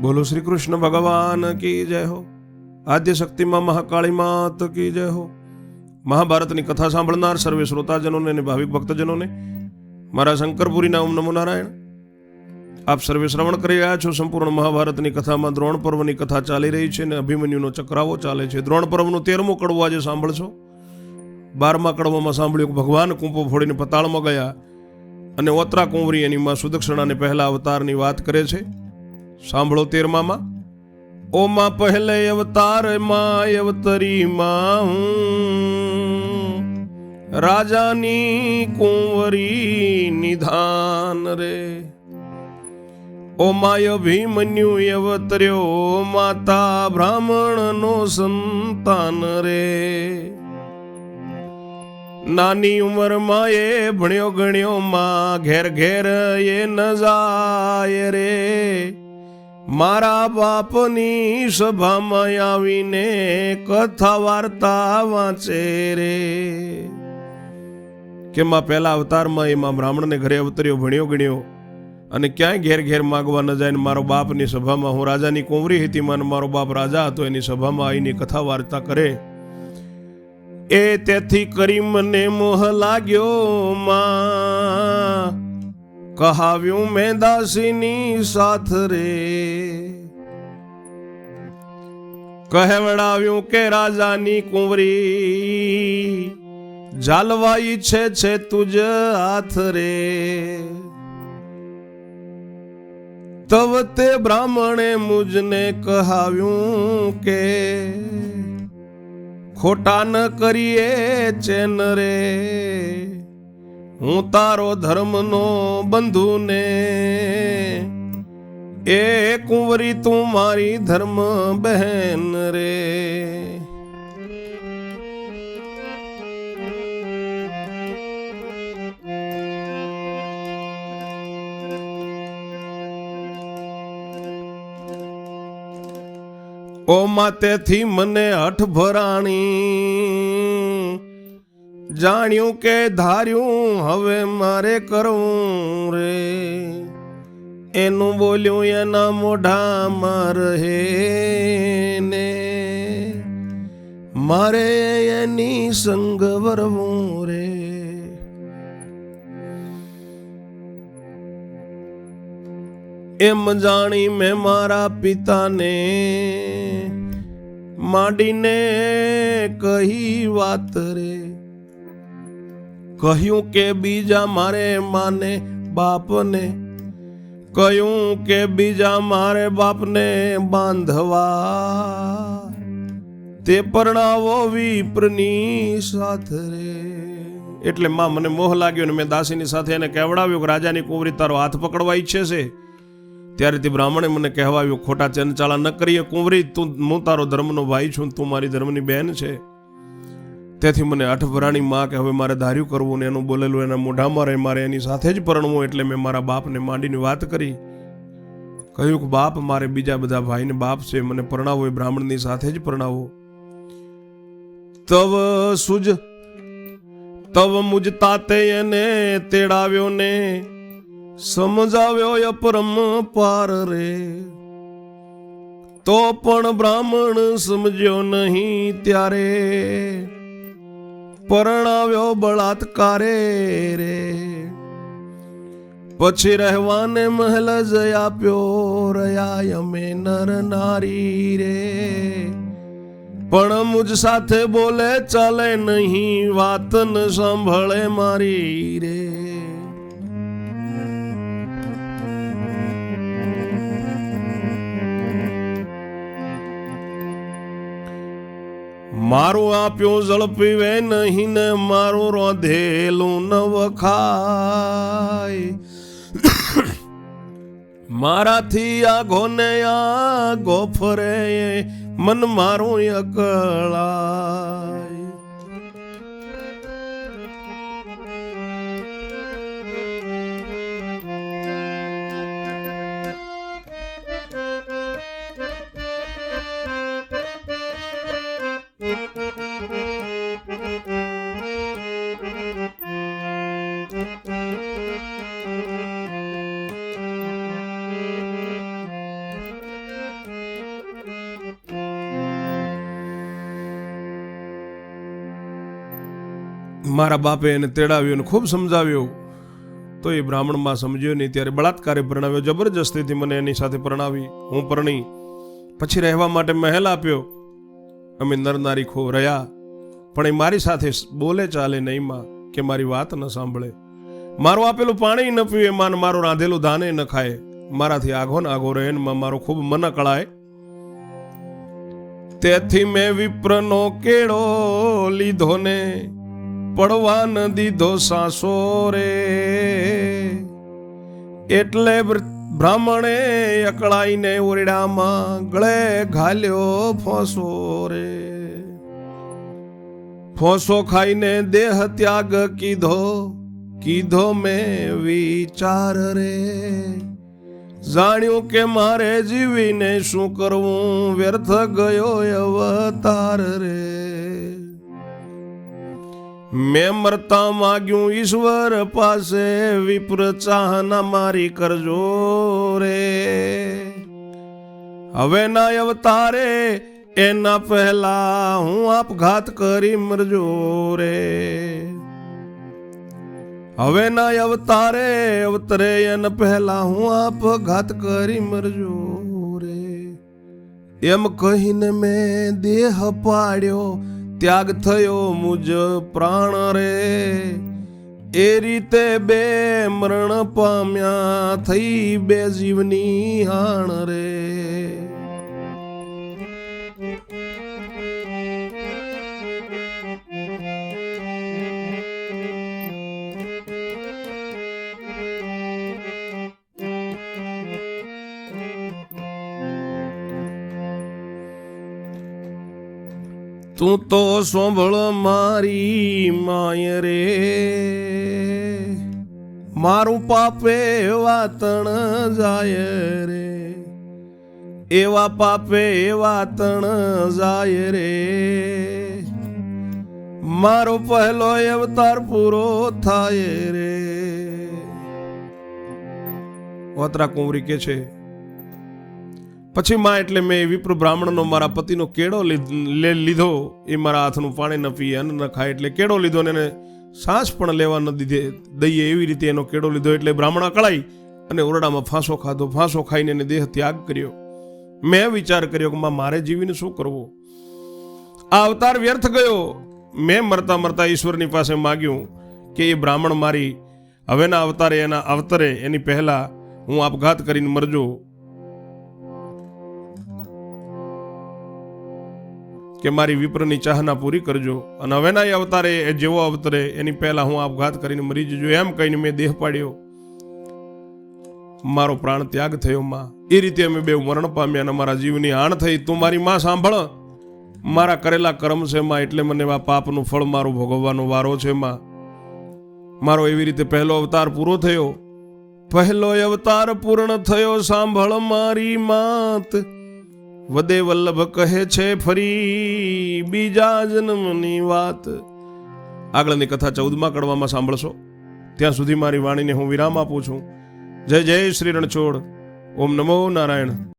બોલો શ્રી કૃષ્ણ ભગવાન કી જય હો. આદ્ય શક્તિમાં મહાકાળી માત કી જય હો. મહાભારતની કથા સાંભળનાર સર્વે શ્રોતાજનોને અને ભાવિક ભક્તજનોને મારા શંકરપુરીના ઓમ નમો નારાયણ. આપ સર્વે શ્રવણ કરી રહ્યા છો. સંપૂર્ણ મહાભારતની કથામાં દ્રોણ પર્વની કથા ચાલી રહી છે અને અભિમન્યુનો ચક્રાવો ચાલે છે. દ્રોણ પર્વનો તેરમો કડવો આજે સાંભળશો. બારમા કડવામાં સાંભળ્યું ભગવાન કૂંપો ફોડીને પતાળમાં ગયા અને ઓતરા કુંવરી એની માં સુદક્ષિણાને પહેલા અવતારની વાત કરે છે. સાંભળો તેરમામાં ઓ માં પહેલે અવતારમાં અવતરી માં હું રાજાની કુંવરી નિધાન રે. ઓમાય માય ભીમન્યુ અવતર્યો, માતા બ્રાહ્મણનો સંતાન રે. નાની ઉંમરમાં એ ભણ્યો ગણ્યો, માં ઘેર ઘેર એ ન જાય રે. મારા બાપની સભામાં આવીને કથા વાર્તા વાંચે રે. કે માં પહેલા અવતારમાં એમાં બ્રાહ્મણને ઘરે અવતર્યો, ભણ્યો, ગણ્યો અને ક્યાંય ઘેર ઘેર માગવા ન જાય મારો બાપની સભામાં હું રાજાની કોમરી હતી, મને મારો બાપ રાજા હતો, એની સભામાં આવીને કથા વાર્તા કરે. એ તેથી કરી મને મોહ લાગ્યો માં. કહાવ્યું મેં દાસીની સાથ રે. કહેવડાવ્યું કે રાજાની કુંવરી જાલવા ઈચ્છે છે તુજ હાથ રે. તવ તે બ્રાહ્મણે મુજને કહાવ્યું કે, ખોટા ન કરીએ ચેન રે. હું તારો ધર્મનો બંધુ ને એ કુંવરી તું મારી ધર્મ બહેન રે. ઓ માતેથી મને હઠ ભરાણી જાણ્યું કે ધાર્યું હવે મારે કરવું રે. એનું બોલ્યું, એના મોઢામાં રહે ને. મારે એની સંગ વરવું રે. એમ જાણી મેં મારા પિતાને માંડીને કહી વાત રે. કહ્યું કે બીજા મારે માને બાપને, કહ્યું કે બીજા મારે બાપને બાંધવા. તે પરણાવો વિપ્રની સાથે રે. એટલે માં મને મોહ લાગ્યો ને મેં દાસીની સાથે એને કહેવડાવ્યું કે રાજાની કુંવરી તારો હાથ પકડવા ઈચ્છે છે. ત્યારે તે બ્રાહ્મણે મને કહેવાયું, ખોટા ચનચાળા ન કરીએ કુંવરી, તું, હું તારો ધર્મનો ભાઈ છું, તું મારી ધર્મની બહેન છે. તેથી મને અઠભરાણી માં કે હવે મારે ધાર્યું કરવું ને એનું બોલેલું એના મોઢામાં રહે, મારે એની સાથે જ પરણવું એટલે મેં મારા બાપને માંડીને વાત કરી. કહ્યું કે, બાપ, મારે બીજા બધા ભાઈને બાપ છે, મને પરણાવો, એ બ્રાહ્મણની સાથે જ પરણાવો. તવ સુજ, તવ મુજ તાતે એને તેડાવ્યો ને સમજાવ્યો અપરમ પાર રે. તો પણ બ્રાહ્મણ સમજ્યો નહીં ત્યારે પરણાવ્યો બળાત્કારે રે. પછી રહેવાને મહેલ જ આપ્યો, રહ્યા અમે નર નારી રે. પણ મુજ સાથે બોલે, ચાલે નહીં, વાત ન સાંભળે મારી રે. મારું આપ્યું ઝડપીવે નહીં ને મારું રોધેલું ન વખાય મારાથી આ ઘોને આ ગોફરે મન મારું અકળાય મારા બાપે એને તેડાવ્યો અને ખૂબ સમજાવ્યો. તો એ બ્રાહ્મણમાં સમજ્યો નહીં. ત્યારે બળાત્કારે પરણાવ્યો. જબરજસ્તીથી મને એની સાથે પરણાવી. હું પરણી. પછી રહેવા માટે મહેલ આપ્યો. અમે નરનારી ખો રહ્યા. પણ એ મારી સાથે બોલે ચાલે નહીં માં, કે મારી વાત ન સાંભળે. મારું આપેલું પાણી ન પીવે માન મારું રાંધેલું ધાને ન ખાય. મારાથી આઘો ને આઘો રહે માં મારો ખૂબ મન કળાય. તેથી મેં વિપ્રનો કેળો લીધો ને પડવા ન દીધો સાસો રે. એટલે બ્રાહ્મણે અકળાઈને ઓરડામાં ગળે ઘાલ્યો ફોસો રે. ફોસો ખાઈને દેહ ત્યાગ કીધો કીધો મેં વિચાર રે. જાણ્યું કે મારે જીવીને શું કરવું, વ્યર્થ ગયો અવતાર રે. મેં મરતા માગ્યું ઈશ્વર પાસે, વિપ્ર ચાહના મારી કરજો રે. હવે ના અવતારે, એના પહેલા હું આપઘાત કરી મરજો રે. હવે ના અવતારે, અવતરે એના પહેલા હું આપઘાત કરી મરજો રે. એમ કહીને મેં દેહ પાડ્યો ત્યાગ થયો મુજ પ્રાણ રે. એ રીતે બે મરણ પામ્યા, થઈ બે જીવની હાણ રે. તું તો સોંભળ મારી માય રે. મારું પાપે વાતણ જાય રે. એવા પાપે વાતણ જાય રે. મારો પહેલો અવતાર પૂરો થાય રે. ઓતરા કુંવરી કે છે પછી માં એટલે મેં વિપ્ર બ્રાહ્મણનો મારા પતિનો કેળો લીધો એ મારા હાથનું પાણી ન પીએ, અન્ન ન ખાય એટલે કેળો લીધો ને એને શ્વાસ પણ લેવા ન દીધે. દઈએ એવી રીતે એનો કેળો લીધો એટલે બ્રાહ્મણ અકળાઈ અને ઓરડામાં ફાંસો ખાધો. ફાંસો ખાઈને એને દેહ ત્યાગ કર્યો. મેં વિચાર કર્યો કે, માં, મારે જીવીને શું કરવું? આ અવતાર વ્યર્થ ગયો. મેં મરતા મરતા ઈશ્વરની પાસે માગ્યું કે, એ બ્રાહ્મણ મારી હવેના અવતારે એના અવતરે એની પહેલા હું આપઘાત કરીને મરજો. કે મારી વિપ્રની ચાહના પૂરી કરજો. અને હવેના એ અવતારે, એ જેવો અવતરે, એની પહેલા હું આપઘાત કરીને મરી જજો. એમ કહીને મેં દેહ પાડ્યો. મારો પ્રાણ ત્યાગ થયો, માં. એ રીતે અમે બે મરણ પામ્યા અને મારા જીવની હાણ થઈ. તું મારી માં સાંભળ. મારા કરેલા કર્મ છે, માં, એટલે મને આ પાપનું ફળ મારું ભોગવવાનો વારો છે, માં. મારો એવી રીતે પહેલો અવતાર પૂરો થયો. પહેલો અવતાર પૂર્ણ થયો, સાંભળ મારી માત. વદે વલ્લભ કહે છે ફરી બીજા જન્મની વાત. આગળની કથા ચૌદમા કડવામાં સાંભળશો. ત્યાં સુધી મારી વાણીને હું વિરામ આપું છું. જય જય શ્રી રણછોડ. ઓમ નમો નારાયણ.